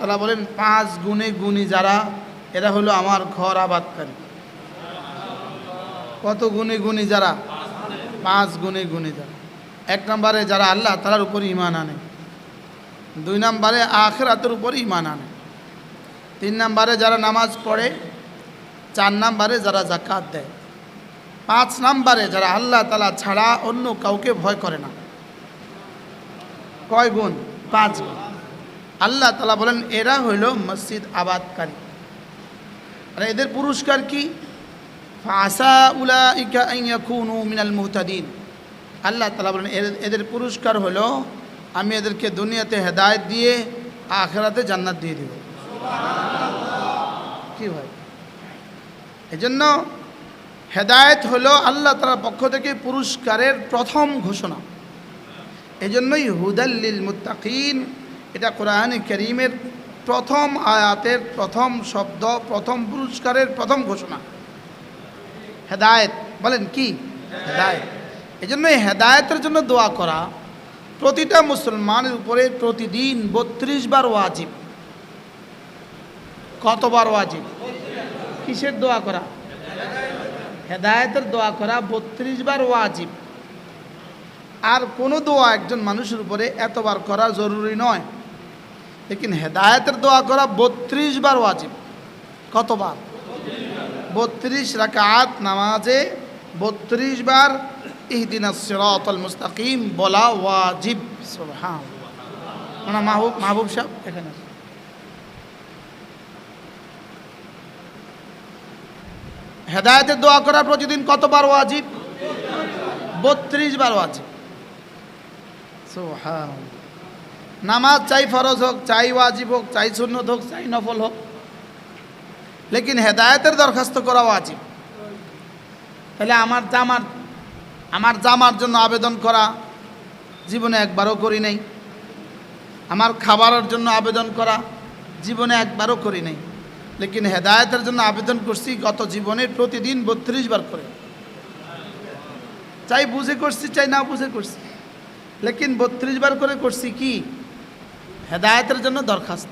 তারা বলেন, পাঁচ গুণে গুণী যারা, এরা হলো আমার ঘর আবাদকারী। কত গুণে গুণী যারা? পাঁচ গুণে গুণী যারা। এক নম্বরে যারা আল্লাহ তালার উপর ইমান আনে। দুই নম্বরে আখেরাতের উপর ইমান আনে। তিন নম্বরে যারা নামাজ পড়ে, চার নম্বরে যারা জাকাত দেয়। পাঁচ নম্বরে যারা আল্লাহ তালা ছাড়া অন্য কাউকে ভয় করে না। কয় গুণ? পাঁচ গুণ। আল্লাহ তালা বলেন এরা হইল মসজিদ আবাদকারী। আর এদের পুরস্কার কি? ফাসা উলা ইকা ইয়াকুনু মিনাল মুহতাদিন। আল্লাহ তালা বলেন এদের- পুরস্কার হলো আমি এদেরকে দুনিয়াতে হেদায়েত দিয়ে আখেরাতে জান্নাত দিয়ে দিব। কি ভাই? এজন্য হেদায়েত হলো আল্লাহ তালার পক্ষ থেকে পুরস্কারের প্রথম ঘোষণা। এজন্যই হুদাল্লিল মুত্তাকিন এটা কোরআন করিমের প্রথম আয়াতের প্রথম শব্দ প্রথম পুরস্কারের প্রথম ঘোষণা। হেদায়েত বলেন কি? হেদায়েত। এই জন্য হেদায়েতের জন্য দোয়া করা প্রতিটা মুসলমানের উপরে প্রতিদিন বত্রিশ বার ওয়াজিব। কতবার ওয়াজিব? কিসের দোয়া করা? হেদায়েতের দোয়া করা বত্রিশ বার ওয়াজিব। আর কোনো দোয়া একজন মানুষের উপরে এতবার করা জরুরি নয়। লেকিন হেদায়েতের দোয়া করা বত্রিশ বার ওয়াজিব কতবার বত্রিশ রাকাত নামাজে বত্রিশ বার ইহদিনা মুস্তাকিম বলা ওয়াজিব হ্যাঁ মাহবুব মাহবুব সাহেব এখানে। হেদায়েতের দোয়া করা প্রতিদিন কতবার ওয়াজিব বত্রিশ বার ওয়াজিব সুবহান নামাজ চাই ফরজ হোক, চাই ওয়াজিব হোক, চাই সুন্নত হোক, চাই নফল হোক। লেকিন হেদায়তের দরখাস্ত করা ওয়াজিব। তাহলে আমার জামার আমার জামার জন্য আবেদন করা জীবনে একবারও করি নাই। আমার খাবারের জন্য আবেদন করা জীবনে একবারও করি নাই। লেকিন হেদায়তের জন্য আবেদন করছি গত জীবনে প্রতিদিন বত্রিশ বার করে। চাই বুঝে করছি, চাই না বুঝে করছি। লেকিন বত্রিশ বার করে করছি কি? হেদায়েতের জন্য দরখাস্ত।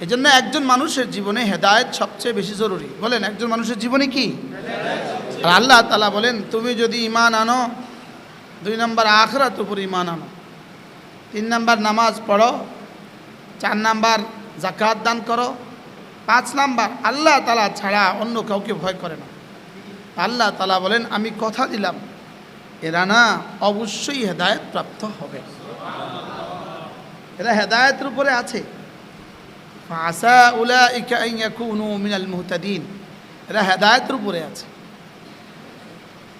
এই জন্য একজন মানুষের জীবনে হেদায়েত সবচেয়ে বেশি জরুরি। বলেন, একজন মানুষের জীবনে কি? আর আল্লাহ তালা বলেন, তুমি যদি ইমান আনো, দুই নম্বর আখরাত উপর ইমান আনো। তিন নম্বর নামাজ পড়ো, চার নাম্বার জাকাত দান করো, পাঁচ নাম্বার আল্লাহ তালা ছাড়া অন্য কাউকে ভয় করে না। আল্লাহ তালা বলেন, আমি কথা দিলাম, এরা না অবশ্যই হেদায়েত প্রাপ্ত হবে। এরা হেদায়তের উপরে আছে। ফাসা উলা ইকাইয়াকুনু মিনাল মুহতাদিন। এরা হেদায়েতের উপরে আছে।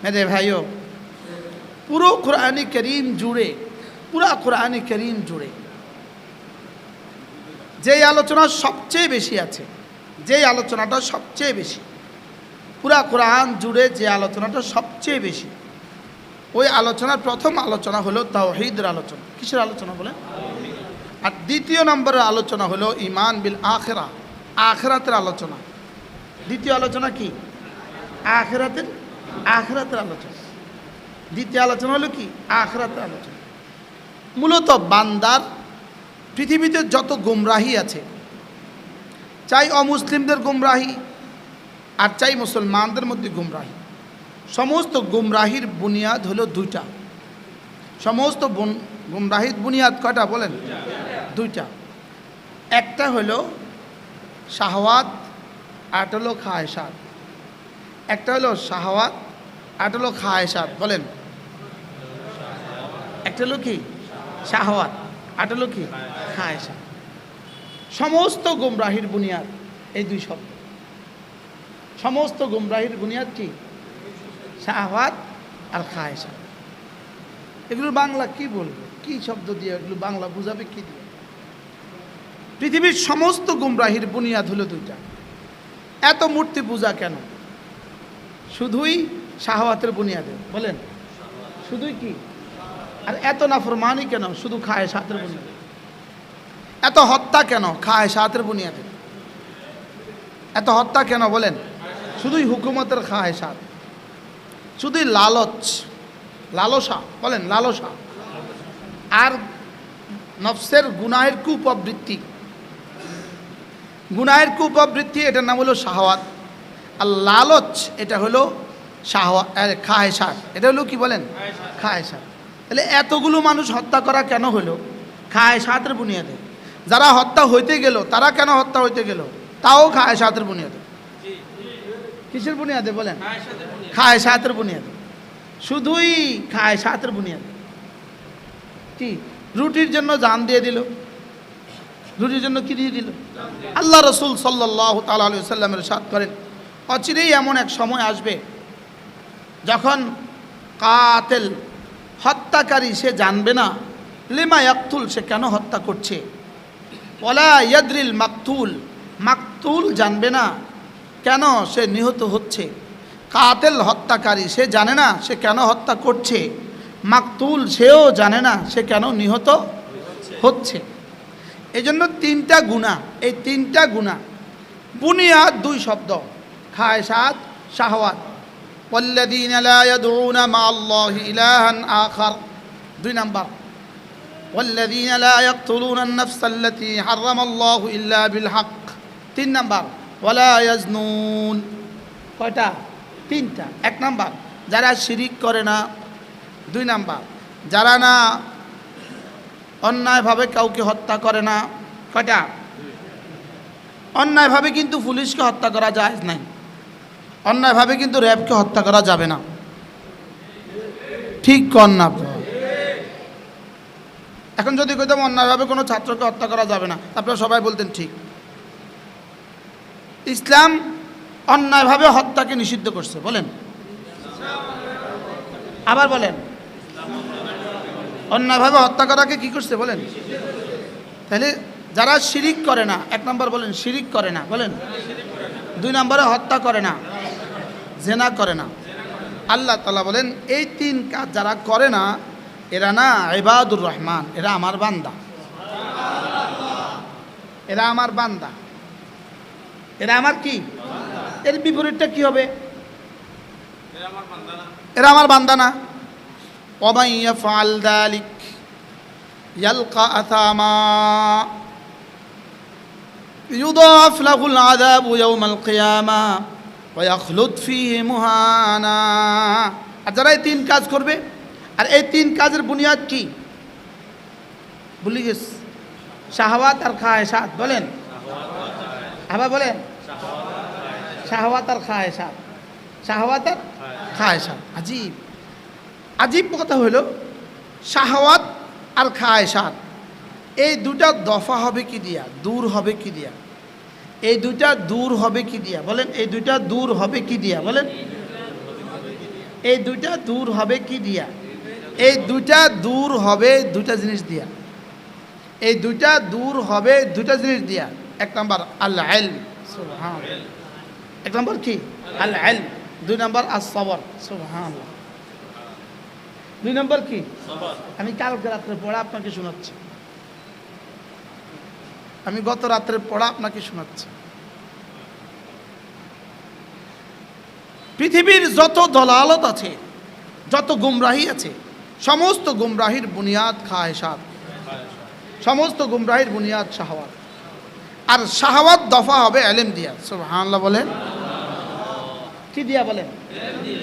মেরে ভাইও, পুরো কোরআনে করিম জুড়ে, পুরা কোরআনে করিম জুড়ে, যেই আলোচনা সবচেয়ে বেশি আছে, যেই আলোচনাটা সবচেয়ে বেশি, পুরা কোরআন জুড়ে যে আলোচনাটা সবচেয়ে বেশি, ওই আলোচনার প্রথম আলোচনা হলো তাওহিদের আলোচনা। কিসের আলোচনা বলে আর দ্বিতীয় নম্বরের আলোচনা হলো ইমান বিল আখেরা, আখেরাতের আলোচনা। দ্বিতীয় আলোচনা কি? আখেরাতের আখেরাতের আলোচনা। দ্বিতীয় আলোচনা হলো কি? আখেরাতের আলোচনা। মূলত বান্দার পৃথিবীতে যত গুমরাহি আছে, চাই অমুসলিমদের গুমরাহি আর চাই মুসলমানদের মধ্যে গুমরাহি। সমস্ত গুমরাহির বুনিয়াদ হলো দুইটা। সমস্ত গুমরাহির বুনিয়াদ কয়টা বলেন? দুইটা। একটা হলো শাহওয়াত আট হলো খায়সাত একটা হলো শাহওয়াত আট হলো খায়সাত বলেন। একটা হলো কি? শাহওয়াত আট হলো কি? খায়সাত সমস্ত গুমরাহির বুনিয়াদ, এই দুই শব্দ। সমস্ত গুমরাহির বুনিয়াদ কি? শাহওয়াত আর খায়সাত এগুলো বাংলা কি বলব? কি শব্দ দিয়ে এগুলো বাংলা বুঝাবে, কি দিয়ে? পৃথিবীর সমস্ত গুমরাহির বুনিয়াদ হলো দুইটা। এত মূর্তি পূজা কেন? শুধুই শাহওয়াতের বুনিয়াদে, বলেন। শুধুই কি? আর এত নাফরমানি কেন? শুধু খায় সাতের বুনিয়াদে। এত হত্যা কেন? খায় সাতের বুনিয়াদে। এত হত্যা কেন? বলেন। শুধুই হুকুমতের খায় সাত। শুধুই লালচ। লালসা, বলেন, লালসা। আর নফসের গুনাহের কুপ্রবৃত্তি গুনাহের কুপবৃত্তি এটার নাম হলো শাহওয়াত। আর লালচ এটা হলো শাহওয়া খাহেসাত এটা হলো কি বলেন? খাহেসাত তাহলে এতগুলো মানুষ হত্যা করা কেন হলো? খাহেসাতের বুনিয়াদে। যারা হত্যা হইতে গেল তারা কেন হত্যা হইতে গেল? তাও খাহেসাতের বুনিয়াদে। কিসের বুনিয়াদে বলেন? খাহেসাতের বুনিয়াদে। শুধুই খাহেসাতের বুনিয়াদে। কি? রুটির জন্য জান দিয়ে দিল। রুটির জন্য কি দিয়ে দিল? আল্লাহ রসুল সাল্লাহ তাল্লাহ সাল্লামের সাথ করেন। অচিরেই এমন এক সময় আসবে যখন কাতেল হত্যাকারী সে জানবে না, লিমা ইয়াকতুল সে কেন হত্যা করছে? ওলা ইয়াদ্রিল মাকতুল মাকতুল জানবে না কেন সে নিহত হচ্ছে? কাতেল হত্যাকারী সে জানে না সে কেন হত্যা করছে? মাকতুল সেও জানে না সে কেন নিহত হচ্ছে। এই জন্য তিনটা গুণা এই তিনটা গুণা বুনিয়াদ দুই শব্দ খায়সাত শাহওয়াত والذين لا يدعون مع الله إلها آخر দুই নাম্বার والذين لا يقتلون النفس التي حرم الله إلا بالحق তিন নাম্বার ولا يزنون কয়টা তিনটা এক নাম্বার যারা শিরিক করে না দুই নাম্বার যারা না অন্যায়ভাবে কাউকে হত্যা করে না। কয়টা? অন্যায়ভাবে কিন্তু পুলিশকে হত্যা করা যায় নাই। অন্যায়ভাবে কিন্তু র্যাবকে হত্যা করা যাবে না। ঠিক কর না এখন যদি কইতাম অন্যায়ভাবে কোনো ছাত্রকে হত্যা করা যাবে না আপনারা সবাই বলতেন ঠিক। ইসলাম অন্যায়ভাবে হত্যাকে নিষিদ্ধ করছে, বলেন। আবার বলেন। অন্যায়ভাবে হত্যা করাকে কি করছে বলেন? তাহলে যারা শিরিক করে না, এক নম্বর বলেন, শিরিক করে না, বলেন। দুই নম্বরে হত্যা করে না, জেনা করে না। আল্লাহ তালা বলেন, এই তিন কাজ যারা করে না, এরা না ইবাদুর রহমান, এরা আমার বান্দা। এরা আমার বান্দা। এরা আমার কি? এর বিপরীতটা কি হবে? এরা আমার বান্দা না। ومن يفعل ذلك يلقى أثاما يضاعف له العذاب يوم القيامة ويخلد فيه مهانا আর যারা এই তিন কাজ করবে আর এই তিন কাজের বুনিয়াদ কি ভুলি গেছ শাহওয়াত আর খায়সাত বলেন আবার বলেন শাহওয়াত আর খায়সাত শাহওয়াত আর খায়সাত আজীব আজীব কথা হলো, শাহওয়াত আর খায়সাত এই দুটা দফা হবে কি দিয়া, দূর হবে কি দিয়া? এই দুইটা দূর হবে কি দিয়া? বলেন, এই দুইটা দূর হবে কি দিয়া? বলেন, এই দুইটা দূর হবে কি দিয়া? এই দুইটা দূর হবে দুইটা জিনিস দিয়া। এই দুইটা দূর হবে দুইটা জিনিস দিয়া। এক নম্বর আল্লাহ আল এক নম্বর কি? আল্লাহ দুই নম্বর আসবর সুবহান দুই নম্বর কি? আমি কালকে রাত্রে পড়া আপনাকে শোনাচ্ছি। আমি গত রাত্রে পড়া আপনাকে শোনাচ্ছি। পৃথিবীর যত দলালত আছে যত গুমরাহি আছে সমস্ত গুমরাহির বুনিয়াদ খায়সাদ সমস্ত গুমরাহির বুনিয়াদ শাহওয়াত। আর শাহওয়াত দফা হবে এলেম দিয়া। সুবহানাল্লাহ বলেন। কি দিয়া বলেন?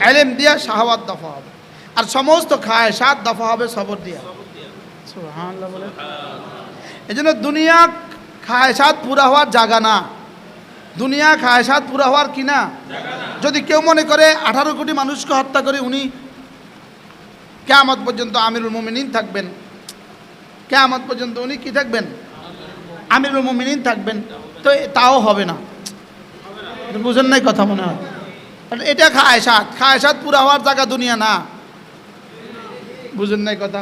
এলেম দিয়া শাহওয়াত দফা হবে। আর সমস্ত খায়সাত দফা হবে সবর দিয়া। এই জন্য দুনিয়া খায়সাত পুরা হওয়ার জায়গা না। দুনিয়া খায়সাত পুরা হওয়ার কি না? যদি কেউ মনে করে আঠারো কোটি মানুষকে হত্যা করে উনি কেয়ামত পর্যন্ত আমিরুল মোমিনিন থাকবেন। কেয়ামত পর্যন্ত উনি কি থাকবেন? আমিরুল মোমিনিন থাকবেন। তো তাও হবে না। বুঝেন নাই কথা মনে হয়। এটা খায়সাত খায়সাত পুরা হওয়ার জায়গা দুনিয়া না। বুঝেন নাই কথা।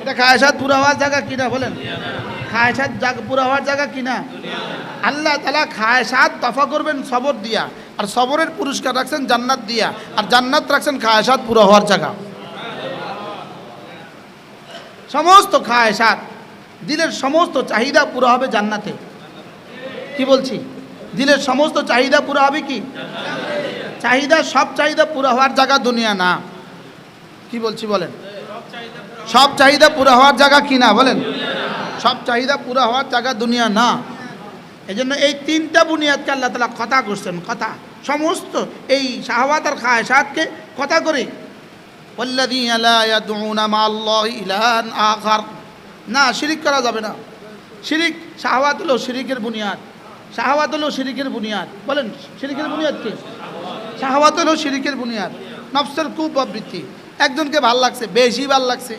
এটা খায়সাত পুরা হওয়ার জায়গা কিনা বলেন? খায়সাত পুরা হওয়ার জায়গা কিনা? আল্লাহ তালা খায়সাত দফা করবেন সবর দিয়া। আর সবরের পুরস্কার রাখছেন জান্নাত দিয়া। আর জান্নাত রাখছেন খায়সাত পুরা হওয়ার জায়গা। সমস্ত খায়সাত দিলের সমস্ত চাহিদা পুরো হবে জান্নাতে। কি বলছি? দিলের সমস্ত চাহিদা পুরো হবে কি? চাহিদা, সব চাহিদা পুরো হওয়ার জায়গা দুনিয়া না। কি বলছি বলেন? সব চাহিদা পুরো হওয়ার জায়গা কি না বলেন? সব চাহিদা পুরো হওয়ার জায়গা দুনিয়া না। এই জন্য এই তিনটা বুনিয়াদকে আল্লাহ তালা কথা করছেন, কথা। সমস্ত এই শাহবাত আর খায়সাদকে কথা করে। না, শিরিক করা যাবে না। শিরিক শাহবাত হলো শিরিকের বুনিয়াদ। শাহবাদ হলো শিরিকের বুনিয়াদ। বলেন, শিরিকের বুনিয়াদ কে? শাহবাদ হলো শিরিকের বুনিয়াদ। নফসের খুব অবৃত্তি একজনকে ভালো লাগছে, বেশি ভালো লাগছে।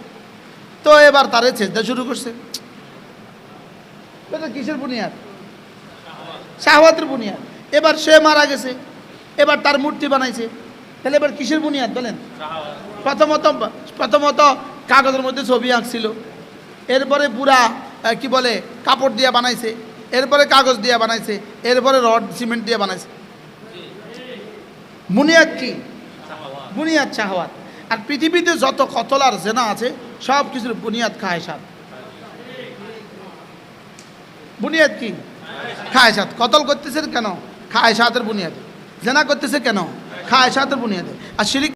তো এবার তারে চেষ্টা শুরু করছে। কিসের বুনিয়াদ? শাহওয়াতের বুনিয়াদ। এবার সে মারা গেছে, এবার তার মূর্তি বানাইছে। তাহলে এবার কিসের বুনিয়াদ বলেন? প্রথমত প্রথমত কাগজের মধ্যে ছবি আঁকছিল। এরপরে পুরা কি বলে, কাপড় দিয়ে বানাইছে। এরপরে কাগজ দিয়ে বানাইছে। এরপরে রড, সিমেন্ট দিয়ে বানাইছে। বুনিয়াদ কি? বুনিয়াদ শাহওয়াত। আর পৃথিবীতে যত কতলার জেনা আছে সব কিছুর বুনিয়াদ খায় সাত। বুনিয়াদ কি? খায় সাত। কতল করতেছে কেন? খায় সাতের বুনিয়াদে। জেনা করতেছে কেন? খায় সাতের বুনিয়াদে। আর শিরিক